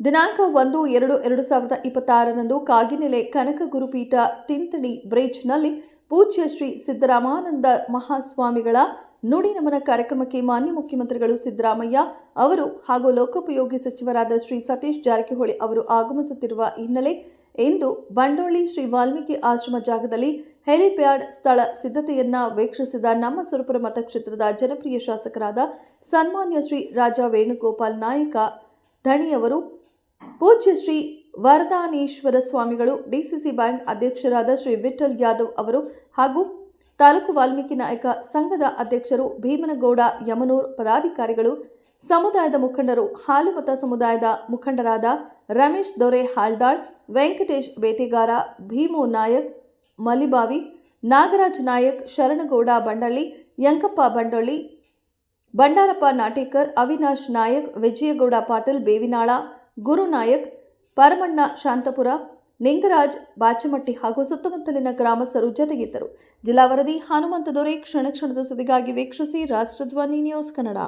ದಿನಾಂಕ ಒಂದು, ಎರಡು ಎರಡು ಸಾವಿರದ ಇಪ್ಪತ್ತಾರರಂದು ಕಾಗಿನೆಲೆ ಕನಕ ಗುರುಪೀಠ ತಿಂತಣಿ ಬ್ರಿಡ್ಜ್ನಲ್ಲಿ ಪೂಜ್ಯ ಶ್ರೀ ಸಿದ್ದರಾಮಾನಂದ ಮಹಾಸ್ವಾಮಿಗಳ ನುಡಿ ನಮನ ಕಾರ್ಯಕ್ರಮಕ್ಕೆ ಮಾನ್ಯ ಮುಖ್ಯಮಂತ್ರಿಗಳು ಸಿದ್ದರಾಮಯ್ಯ ಅವರು ಹಾಗೂ ಲೋಕೋಪಯೋಗಿ ಸಚಿವರಾದ ಶ್ರೀ ಸತೀಶ್ ಜಾರಕಿಹೊಳಿ ಅವರು ಆಗಮಿಸುತ್ತಿರುವ ಹಿನ್ನೆಲೆ ಇಂದು ಬಂಡೋಳಿ ಶ್ರೀ ವಾಲ್ಮೀಕಿ ಆಶ್ರಮ ಜಾಗದಲ್ಲಿ ಹೆಲಿಪ್ಯಾಡ್ ಸ್ಥಳ ಸಿದ್ಧತೆಯನ್ನ ವೀಕ್ಷಿಸಿದ ನಮ್ಮ ಸುರಪುರ ಮತಕ್ಷೇತ್ರದ ಜನಪ್ರಿಯ ಶಾಸಕರಾದ ಸನ್ಮಾನ್ಯ ಶ್ರೀ ರಾಜಾ ವೇಣುಗೋಪಾಲ್ ನಾಯಕ ಧಣಿಯವರು ಪೂಜ್ಯ ಶ್ರೀ ವರದಾನೇಶ್ವರ ಸ್ವಾಮಿಗಳು, ಡಿಸಿಸಿ ಬ್ಯಾಂಕ್ ಅಧ್ಯಕ್ಷರಾದ ಶ್ರೀ ವಿಠಲ್ ಯಾದವ್ ಅವರು ಹಾಗೂ ತಾಲೂಕು ವಾಲ್ಮೀಕಿ ನಾಯಕ ಸಂಘದ ಅಧ್ಯಕ್ಷರು ಭೀಮನಗೌಡ, ಯಮನೂರ್ ಪದಾಧಿಕಾರಿಗಳು, ಸಮುದಾಯದ ಮುಖಂಡರು, ಹಾಲುಮತ ಸಮುದಾಯದ ಮುಖಂಡರಾದ ರಮೇಶ್ ದೊರೆ ಹಾಳ್ದಾಳ್ ವೆಂಕಟೇಶ್ ಬೇಟೆಗಾರ, ಭೀಮು ನಾಯಕ್ ಮಲಿಬಾವಿ, ನಾಗರಾಜ್ ನಾಯಕ್, ಶರಣಗೌಡ ಬಂಡಳ್ಳಿ, ಯಂಕಪ್ಪ ಬಂಡಳ್ಳಿ, ಬಂಡಾರಪ್ಪ ನಾಟೇಕರ್, ಅವಿನಾಶ್ ನಾಯಕ್, ವಿಜಯಗೌಡ ಪಾಟೀಲ್, ಬೇವಿನಾಳ ಗುರುನಾಯಕ್, ಪರಮಣ್ಣ ಶಾಂತಪುರ, ನಿಂಗರಾಜ್, ಬಾಚಮಟ್ಟಿ ಹಾಗೂ ಸುತ್ತಮುತ್ತಲಿನ ಗ್ರಾಮಸ್ಥರು ಜೊತೆಗಿದ್ದರು. ಜಿಲ್ಲಾ ವರದಿ ಹನುಮಂತ ದೊರೆ ಕ್ಷಣ ಕ್ಷಣದ ಸುದ್ದಿಗಾಗಿ ವೀಕ್ಷಿಸಿ ರಾಷ್ಟ್ರಧ್ವನಿ ನ್ಯೂಸ್ ಕನ್ನಡ.